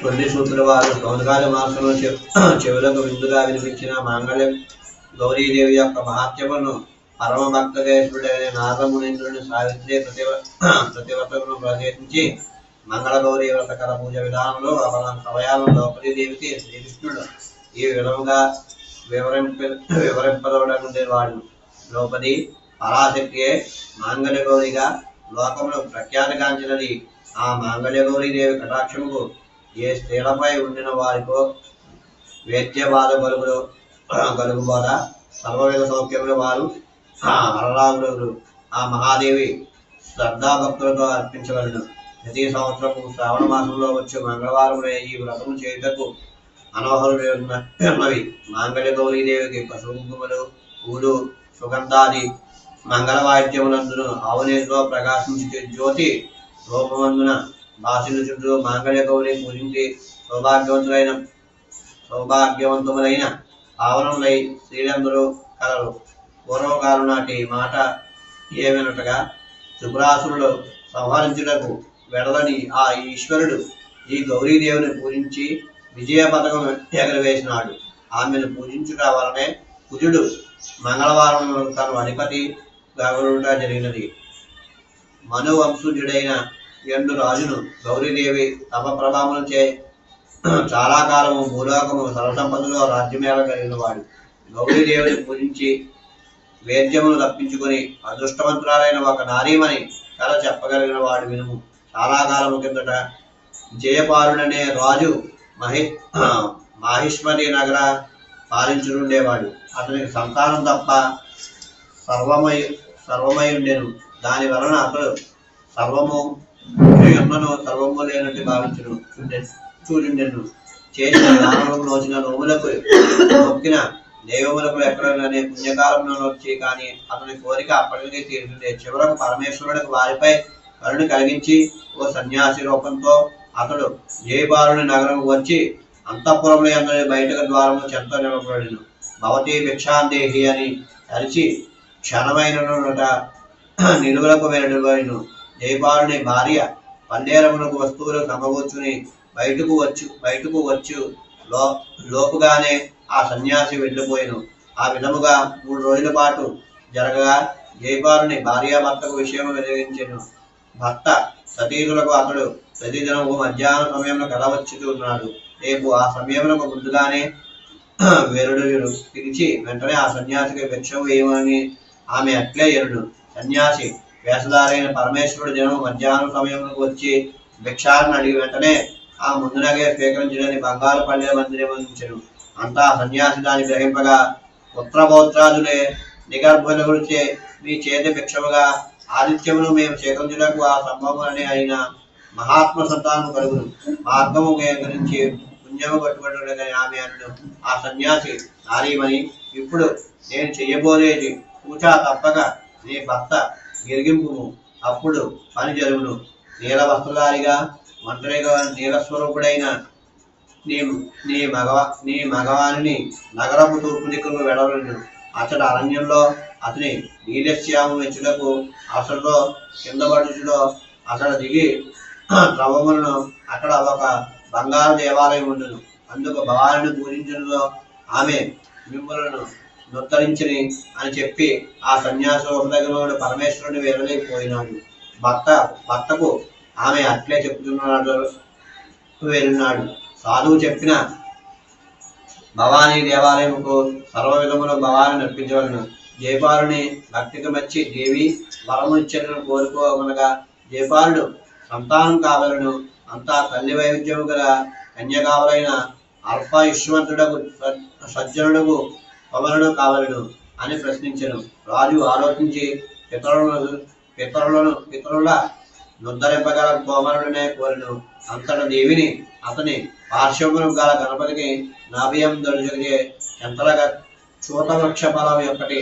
కొన్ని సూత్రుల వారు మాసంలో చెవులకు విందుగా వినిపించిన మాంగళ్యం గౌరీదేవి యొక్క మహాత్యమును పరమ భక్తదేశుడైన నారదమునింద్రుని సావిత్రి ప్రతివ ప్రతివ్రతను ప్రవేశించి మంగళ గౌరీ వ్రతకర పూజ విధానంలో అవన సమయాల్లో ద్రౌపదీదేవికి శ్రీకృష్ణుడు ఈ విధముగా వివరింప వివరింపదవడకుండేవాడు ద్రౌపది పరాశక్తియే మాంగళ్య గౌరిగా లోకంలో ప్రఖ్యాతిగాంచినది ఆ మాంగళ్య గౌరీదేవి కటాక్షముకు ఏ స్త్రీలపై ఉండిన వారికో వేద్యవాద గలుగులు గలుగు బోధ సర్వవిధ సౌఖ్యములు వారు ఆ వరరాజులు ఆ మహాదేవి శ్రద్ధాభక్తులతో అర్పించవలను. ప్రతి సంవత్సరము శ్రావణ మాసంలో వచ్చే మంగళవారం ఈ వ్రతము చేయుటకు అనవహరున్నవి మాంగళ్య గౌరీదేవికి పశువులు పూలు సుగంధాది మంగళ వాయిద్యములందును ఆవునేతిలో ప్రకాశించే జ్యోతి రూపమందున భాషల చుట్టూ మాంగళ్య గౌరి పూజించి సౌభాగ్యవంతులైన సౌభాగ్యవంతములైన పావనములై స్త్రీలందరూ కలరు. పూర్వకాలం నాటి మాట ఏమనటగా త్రిపురాసురుడు సంహరించుటకు వెడలని ఆ ఈశ్వరుడు ఈ గౌరీదేవిని పూజించి విజయ పథకం ఎగరవేసినాడు. ఆమెను పూజించుట వలనే కుజుడు మంగళవారం తన అధిపతి గౌరవుట జరిగినది. మనువంశుజుడైన ఎండు రాజును గౌరీదేవి తమ ప్రభావములచే చాలా కాలము భూలోకము సర్వసంపదలో రాజ్యమేళ కలిగిన వాడు గౌరీదేవిని పూజించి వేద్యమును తప్పించుకొని అదృష్టవంతురాలైన ఒక నారీమని కథ చెప్పగలిగిన వాడు వినుము. చాలా కాలము కిందట జయపాలుడనే రాజు మహి మాహిష్మతి నగర పాలించుండేవాడు అతనికి సంతానం తప్ప సర్వమై సర్వమై ఉండేను. దాని వలన అతడు సర్వము ఎమ్మను సర్వము లేనట్టు భావించను. చూడెను చేసిన దానములకు నోచిన నోములకు మొక్కిన దేవములకు ఎక్కడనే పుణ్యకాలంలో వచ్చి కానీ అతని కోరిక అప్పటికే తీరుతుండే చివరకు పరమేశ్వరుడికి వారిపై కరుణ కలిగించి ఓ సన్యాసి రూపంతో అతడు జయబాలుని నగరం వచ్చి అంతఃపురంలో అందరి బయటకు ద్వారము చెంత నిలబడిను. భవతి భిక్షాందేహి అని అరిచి క్షణమైనట నిలువలకు వెళ్ళబడిను జయపాలుని భార్య పల్లేరమునకు వస్తువులు సమకూర్చుని బయటకు వచ్చు బయటకు వచ్చు లో లోపుగానే ఆ సన్యాసి వెళ్ళిపోయాను. ఆ విధముగా మూడు రోజుల పాటు జరగగా జయపాలుని భార్యాభర్తకు విషయం వెలిగించాను. భర్త సతీరులకు అతడు ప్రతిదినము మధ్యాహ్న సమయంలో కలవచ్చుతున్నాడు రేపు ఆ సమయంలో ముందుగానే వెరుడు పిలిచి వెంటనే ఆ సన్యాసికి భిక్షం వేయమని ఆమె అట్లే ఎరుడు సన్యాసి వేషధారైన పరమేశ్వరుడు జనం మధ్యాహ్నం సమయంలో వచ్చి భిక్షాలను అడిగి వెంటనే ఆ ముందునగే స్వీకరించడని బంగారు పల్లె మందిరమించను. అంతా ఆ సన్యాసి దాన్ని గ్రహింపగా పుత్రపౌత్రాదులే నిగర్భులగుడిచే మీ చేతి భిక్షముగా ఆదిత్యమును మేము స్వీకరించడానికి ఆ సంభవమని అయిన మహాత్మ సంతానం కలుగును. మార్గము గురించి పుణ్యము పట్టుబడి ఆమె అను ఆ సన్యాసి నారీమని ఇప్పుడు నేను చెయ్యబోలేది పూచా తప్పక నీ భర్త గిరిగింపు అప్పుడు పని జరుగును. నీల వస్త్రధారిగా ఒంటరిగా నీలస్వరూపుడైన నీ నీ మగవ నీ మగవానిని నగరపు తూర్పు దిక్కును వెడవలను. అతడు అరణ్యంలో అతని నీలశ్యాము మెచ్చుటకు అసలులో కింద పడుచులో అతడు దిగి ద్రవములను అక్కడ ఒక బంగారు దేవాలయం ఉండును. అందుకు భవానిని పూజించడంలో ఆమె మిమ్మలను నుత్తరించిని అని చెప్పి ఆ సన్యాసి దగ్గర పరమేశ్వరుని వెళ్ళలేకపోయినాడు భర్త భర్తకు ఆమె అట్లే చెప్తున్నాడు వెళ్ళినాడు సాధువు చెప్పిన భవానీ దేవాలయముకు సర్వ విధముల భవాని నడిపించవలను. జయపాలుని భక్తికి మచ్చి దేవి వరము ఇచ్చిన కోరుకోమనగా జయపాలుడు సంతానం కావలను. అంతా తల్లి వైవిధ్యము గల కన్య కావలైన అల్ప విశ్వంతుడకు సజ్జనుడకు పవనుడు కావలను అని ప్రశ్నించను. రాజు ఆలోచించి పితరులను పితరులను పితరుల నుద్దరింపగల కోమరుడనే కోరిను. అంతట దేవిని అతని పార్శ్వమును గల గణపతికి నాభ్యం దొరిచే ఎంతలగా చూతవృక్ష ఫలం ఒకటి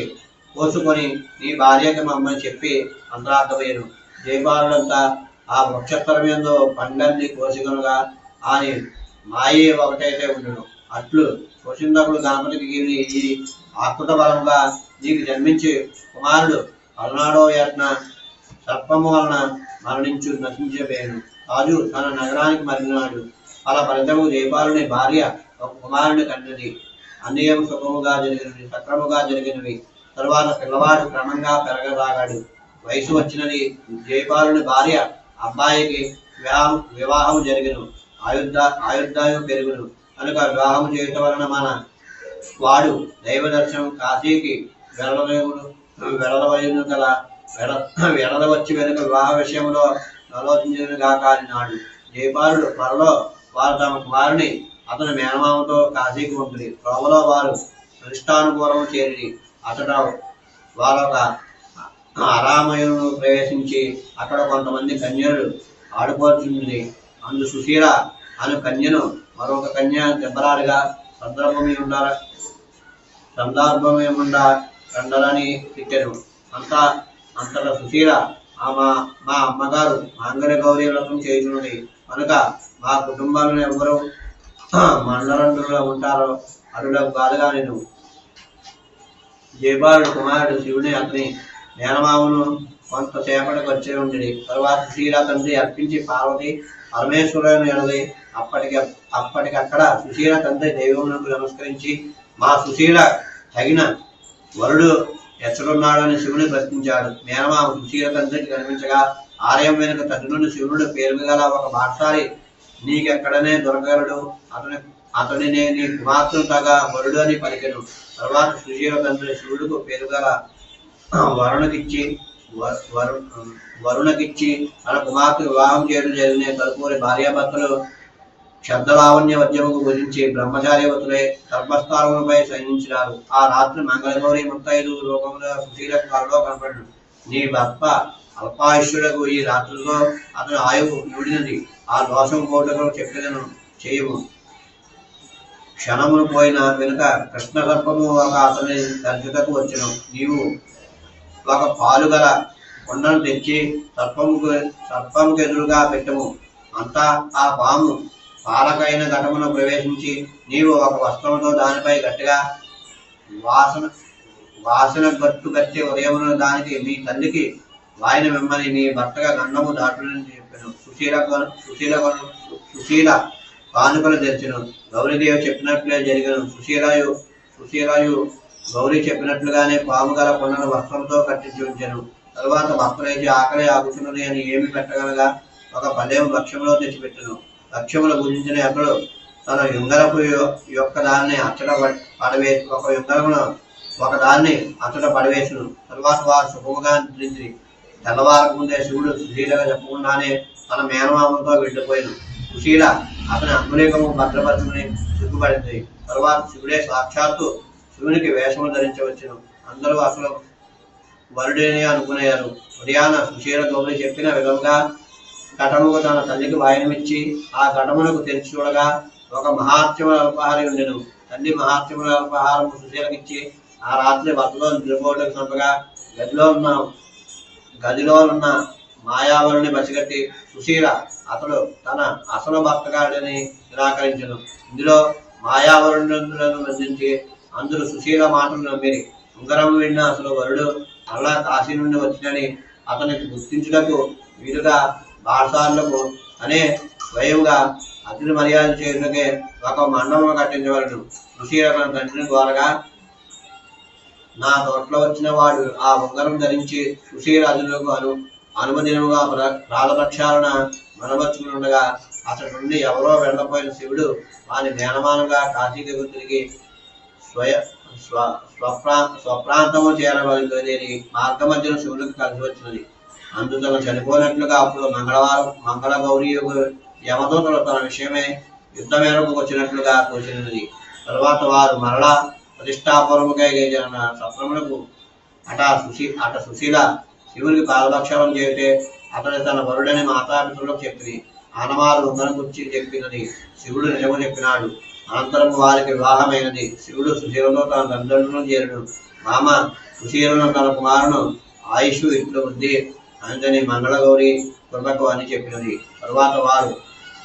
కోసుకొని నీ భార్యకి మమ్మల్ని చెప్పి అంతరార్థమయ్యను జయపాలుడంతా ఆ వృక్షస్థలం ఎందు పండల్ని కోసుకొనగా అని మాయే ఒకటైతే ఉండును. అట్లు కోసిందప్పుడు గణపతికి గిరి ఆకృత బలముగా నీకు జన్మించి కుమారుడు పల్నాడో యత్న సర్పము వలన మరణించు నశించబోయాను రాజు తన నగరానికి మరినాడు అలా ఫలితము జయపాలుని భార్య ఒక కుమారుని కన్నది. అన్యం సుఖముగా జరిగినవి సక్రముగా జరిగినవి. తరువాత పిల్లవాడు క్రమంగా పెరగసాగాడు. వయసు వచ్చినది జయపాలుని భార్య అబ్బాయికి వివాహం వివాహం జరిగిను. ఆయుద్ధ ఆయుర్దాయం పెరుగును. కనుక వివాహం చేయటం వలన మన వాడు దైవ దర్శనం కాశీకి వెళ్ళలేవును. వెళ్ళవలను గల వెడ వెళ్ళవచ్చి వచ్చి వెనుక వివాహ విషయంలో ఆలోచించను గాక నాడు జయపాలుడు త్వరలో వారు తమ కుమారుని అతని మేనమామతో కాశీకి పంపిణీ త్రోవలో వారు అధిష్టానుపూర్వం చేరి అతడ వారొక ఆరామయును ప్రవేశించి అక్కడ కొంతమంది కన్యలు ఆడుకోవాల్సింది అందు సుశీల అను కన్యను మరొక కన్య దెబ్బరాలుగా సందర్భమే ఉండాల. సందర్భమేముండా రండలని తిట్టెను. అంతా అంతట సుశీల ఆమె మా అమ్మగారు మాంగళ్య గౌరీ వ్రతం చేయుచున్నది. కనుక మా కుటుంబాలను ఎవరు మండలంలో ఉంటారో అరుడకు కాదుగా నేను జయబాలుడు కుమారుడు శివుని అతని మేనమామను కొంతసేపటికి వచ్చే ఉండేది తరువాత సుశీల తండ్రి అర్పించి పార్వతి పరమేశ్వరుని ఎడది అప్పటికి అప్పటికక్కడ సుశీల తండ్రి దైవమునకు నమస్కరించి మా సుశీల తగిన వరుడు ఎచ్చడున్నాడని శివుని ప్రశ్నించాడు. మేనమామ సుశీల తండ్రికి కనిపించగా ఆలయం వెనుక తండ్రి శివుడు పేరు గల ఒక బాటసారి నీకెక్కడనే దొరకగలడు. అతని అతని నీ కుమార్తెగా వరుడు అని పలికెను. తర్వాత సుశీల తండ్రి శివుడుకు పేరు గల వరుణకిచ్చి వరుణకిచ్చి తన కుమార్తె వివాహం చేయడం జరిగిన తదుపరి భార్యాభర్తలు శబ్దలావణ్య వద్యముకు గురించి బ్రహ్మచార్యవతులై సర్పస్థానములపై సైనించినారు ఆ రాత్రి మంగళగౌరి ముత్తైదు రూపంలో సుశీల కాలంలో కనపడను నీ భర్త అల్పాయుష్యులకు ఈ రాత్రిలో అతని ఆయువు విడినది ఆ దోషం కోటకు చెప్పినను చేయము. క్షణమును పోయిన వెనుక కృష్ణ సర్పము ఒక అతని దర్శకకు వచ్చను నీవు ఒక పాలు గల కొండను తెచ్చి సర్పముకు సర్పముకు ఎదురుగా పెట్టము. అంతా ఆ పాము పాలకైన ఘటమును ప్రవేశించి నీవు ఒక వస్త్రముతో దానిపై గట్టిగా వాసన వాసన గట్టు కట్టి ఉదయమున దానికి మీ తల్లికి వాయిన మిమ్మల్ని నీ భర్తగా గండము దాటునని చెప్పాను. సుశీల సుశీల సుశీల కానుకలు తెచ్చను. గౌరీదేవి చెప్పినట్లే జరిగిన. సుశీలయు సుశీలయు గౌరీ చెప్పినట్లుగానే పాము గల కొండను వస్త్రంతో కట్టించి ఉంచాను. తరువాత భక్తులైతే ఆకలి ఆగుతున్నది అని ఏమి పెట్టగలగా? ఒక పల్లెం లక్ష్యంలో తెచ్చిపెట్టను. లక్ష్యముల గురించిన అతడు తన యుంగరపు యొక్క దాన్ని అచ్చట పడవే ఒక యుంగరమును ఒక దాన్ని అచ్చట పడవేసును. తరువాత వారు శుభముగా నిద్రించి తెల్లవారకు ముందే శివుడు సుశీలగా చెప్పకుండానే తన మేనమామంతో వెళ్ళిపోయాను సుశీల అతని అంగుళీకము భద్రపరచుకుని సిగ్గుపడింది. తరువాత శివుడే సాక్షాత్తు శివునికి వేషము ధరించవచ్చును. అందరూ అసలు వరుడేనే అనుకునేవారు ఉదయాన సుశీల గౌరి చెప్పిన విధంగా ఘటముకు తన తల్లికి వాయనమిచ్చి ఆ ఘటమునకు తెరిచి చూడగా ఒక మహాత్యముల అల్పహారి ఉండెను. తల్లి మహాత్యముల అల్పహారం సుశీలకిచ్చి ఆ రాత్రి భర్తలో నిద్రపోవడానికి చంపగా గదిలో ఉన్న గదిలో ఉన్న మాయావరుని పసిగట్టి సుశీల అతడు తన అసలు భర్తగాడని నిరాకరించను. ఇందులో మాయావరుణులను బంధించి అందరూ సుశీల మాటలు నమ్మిరి ఉంగరం విన్న అసలు వరుడు అలా కాశీ నుండి వచ్చినని అతనికి గుర్తించుటకు వీలుగా బాసార్లకు అనే స్వయంగా అతిథి మర్యాద చేయుటకే ఒక మండపం కట్టించవలను. సుశీల తన తండ్రిని ద్వారగా నా తోటలో వచ్చిన వాడు ఆ ఉంగరం ధరించి సుశీరాజులకు అను అనుమతినముగా మనమర్చుకుని ఉండగా అతడి నుండి ఎవరో వెళ్ళపోయిన శివుడు వాని మేనమానంగా కాశీకి తిరిగి స్వయ స్వ స్వప్రా స్వప్రాంతము చేరబడిందని మార్గ మధ్యలో శివుడికి కలిసి వచ్చినది. అందుతను చనిపోయినట్లుగా అప్పుడు మంగళవారం మంగళ గౌరీ యమదూతలు తన విషయమే యుద్ధ మేరకు వచ్చినట్లుగా కూర్చున్నది తర్వాత వారు మరలా ప్రతిష్టాపూర్వకై సప్రములకు అట సుశీ అట సుశీల శివునికి పాదభక్షణం చేస్తే అతడు తన వరుడని మాతాపితృలకు చెప్పింది ఆనవారు ఉందని గురించి చెప్పినది శివుడు నిజము చెప్పినాడు. అనంతరం వారికి వివాహమైనది. శివుడు సుశీలను తన తండ్రులను చేరడు. మామ సుశీలను తన కుమారును ఆయుష్ ఇట్లు ఉంది. అంతని మంగళగౌరి కృపకు అని చెప్పినది. తరువాత వారు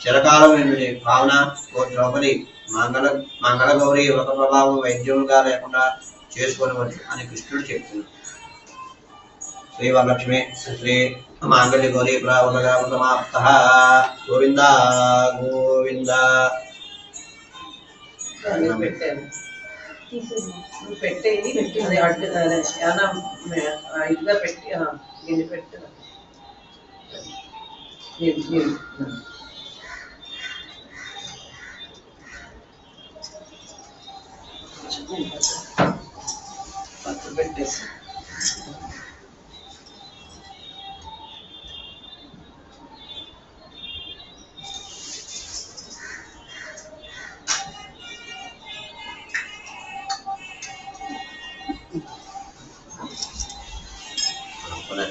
చిరకాలం నిండి కావున ఓ ద్రౌపది మంగళ మంగళగౌరి వ్రత ప్రభావం వైద్యముగా లేకుండా చేసుకోనవచ్చు అని కృష్ణుడు చెప్తున్నాడు. శ్రీ వరలక్ష్మి శ్రీ మాంగళ్య గౌరీ ప్రావగా సమాప్త గోవింద గోవింద. నేను పెట్టాను నువ్వు పెట్టేది అది అడ్డు అదే ఏమన్నా ఇదిగా పెట్టి ఆ, దీన్ని పెట్టు నీళ్ళు, నీళ్ళు. పక్కన పెట్టేసి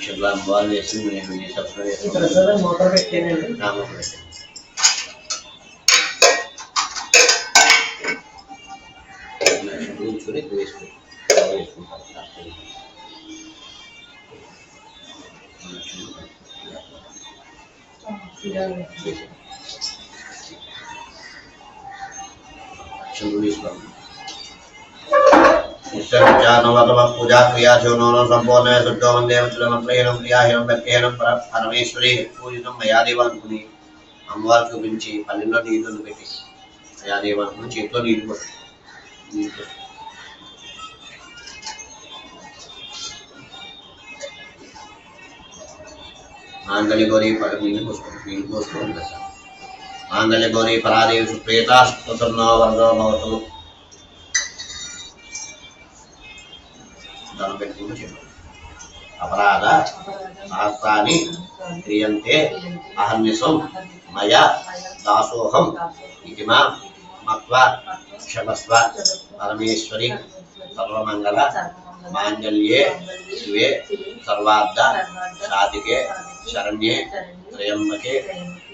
నక్షత్రాలు అమ్మవారు వేసి నేను ఈ సబ్స్క్రైబ్ ఈ చేస్తాను ప్రసాదం మూత పెట్టానండి నామం పెట్టి. నక్షత్రం ఉంచుకొని ఇక్కడ వేసుకో. ఇక్కడ వేసుకుంటాం. వేసి. అక్షంతులు తీసుకోండి పూజా క్రియాచో నోన సంపూర్ణ శుద్ధో వందే మంత్రహీనం క్రియాహీనం భక్తిహీనం పూజితం మయాదేవ అనుకుని అమ్మవారు చూపించి పల్లెల్లో నీళ్ళు పెట్టి మయాదేవ అనుకుని చేతిలో నీళ్ళు పోసి గౌరీ పడ నీళ్ళు పోసుకోండి నీళ్ళు పోసుకోండి ఆంగలి గౌరీ పరాదేవి సుప్రేత వరదో భవతు. దాన్ని పెట్టుకుంటూ చెప్పు అపరాధ సహస్రాన్ని క్రియంతే అహర్నిశం మయ దాసోహం ఇది మా మత్వ క్షమస్వ పరమేశ్వరి సర్వమంగళ మాంగళ్యే శివే సర్వార్థ సాధికే శరణ్యే త్రయంబకే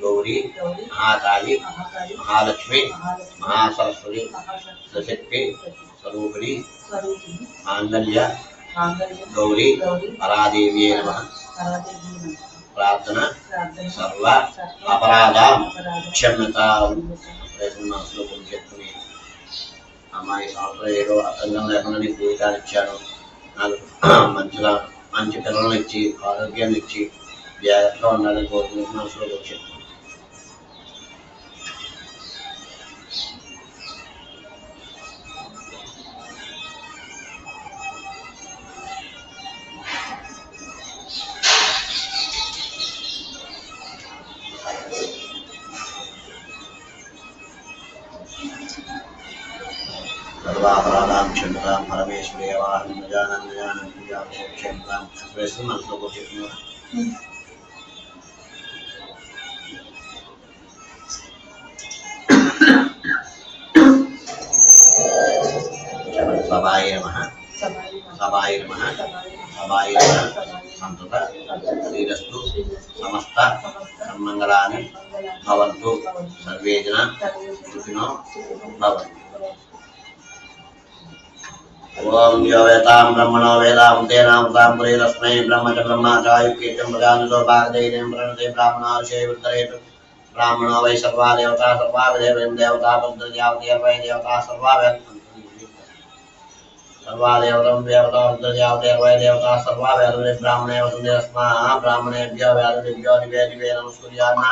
గౌరీ మహాకాళి మహాలక్ష్మి మహాసరస్వతి సశక్తి స్వరూపిణి మాంగళ్య గౌరీ పరాదేవి నమ. ప్రార్థన సర్వ అపరాధ క్షమ్యత. కొన్ని చెప్పుకుని అమ్మాయి సంవత్సరం ఏదో అర్థం లేకుండా నీకు జీవితాన్ని ఇచ్చాను. నాకు మంచిగా మంచి పిల్లలను ఇచ్చి ఆరోగ్యాన్ని ఇచ్చి జాగ్రత్తగా ఉండాలని కోరుకుని మనసులో కొన్ని సర్వాపరాధాం క్షమ్యతాం పరమేశ్వరి గజానం గజానం పూజాం క్షేమతాం వేస్తూ మనసులో కొన్ని చెప్పుకున్నాను నమ సభాయ నమ నమ సంతత శ్రీరస్తు సమస్త సన్మంగళాన్ని భవంతు సర్వే జన సుఖినో భవంతు ओम यो वेतां ब्रह्मणो वेदाहुतेनाहुतां पुरे तस्मै ब्रह्म च ब्रह्माचायुक्यं प्रजानुसौभागदैनं प्रणते ब्राह्मणाविषयवृत्तरेतु ब्राह्मणो वै सर्वा देवता सर्वाभिदेवं देवता पुत्रजावदेवै देवता, सर्वाभ्यं सर्वादेवतं देवता पुत्रजावदेवै देवता सर्वाभ्यं ब्राह्मणे वसुन्दे अस्माः ब्राह्मणेभ्यो व्याधुभ्यो निवेदिवे नमस्कुर्यामः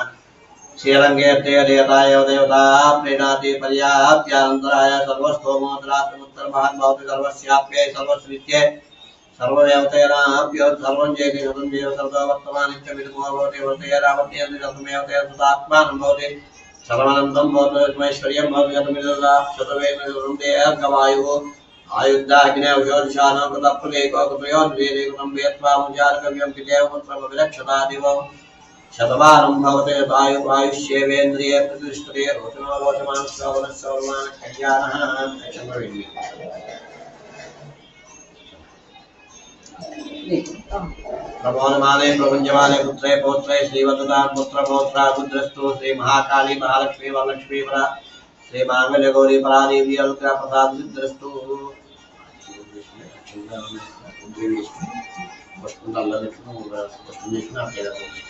श्रीरंगे देवतायो देवता प्रीणाति पर्याप्यानन्तराय सर्वस्तोमोदरात्मुत्तर महान् भवति सर्वस्याप्ये सर्वस्वित्ये सर्वदेवतेनाप्यो सर्वं चेति सदन्वेव सर्ववर्तमानित्यमिदमोभवति वर्तये रावर्तयन्ति शतमेव ते सदात्मानं भवति सर्वानन्दं भवतमैश्वर्यं भवति शतमिददा शतवेदर्गवायुः आयुद्धाग्नेवयोधिशानो कृतप्रदेको कृतयोद्वेदे कृतं वेत्त्वा मुञ्जारकव्यं पितेव पुत्रमभिलक्षता दिवम् शतवानं भवते वायुवायुष्येवेन्द्रिये प्रतिष्ठते रोचनो रोचमान् श्रवणः श्रवणमान् कल्याणः प्रबोधमाने प्रपञ्चमाने पुत्रे पौत्रे श्रीवततां पुत्रपौत्रा पुत्रस्तु श्रीमहाकाली महालक्ष्मी वरलक्ष्मी परा श्रीमाङ्गल्यगौरी परादेवी अनुग्रह प्रसाद सिद्धस्तु वस्तु अल्लाह देखना होगा? वस्तु देखना आपके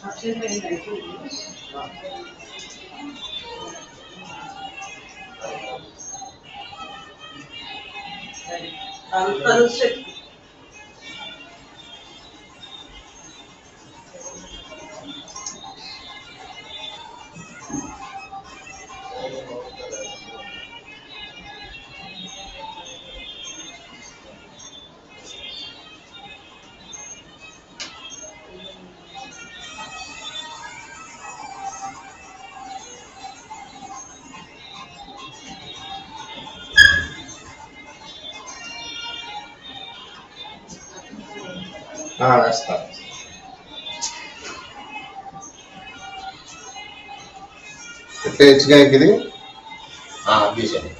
他现在应该就不用洗了。哎，వేస్తాను పెట్టేయచ్చుగా ఇంక ఇది? ఆ, తీసేయండి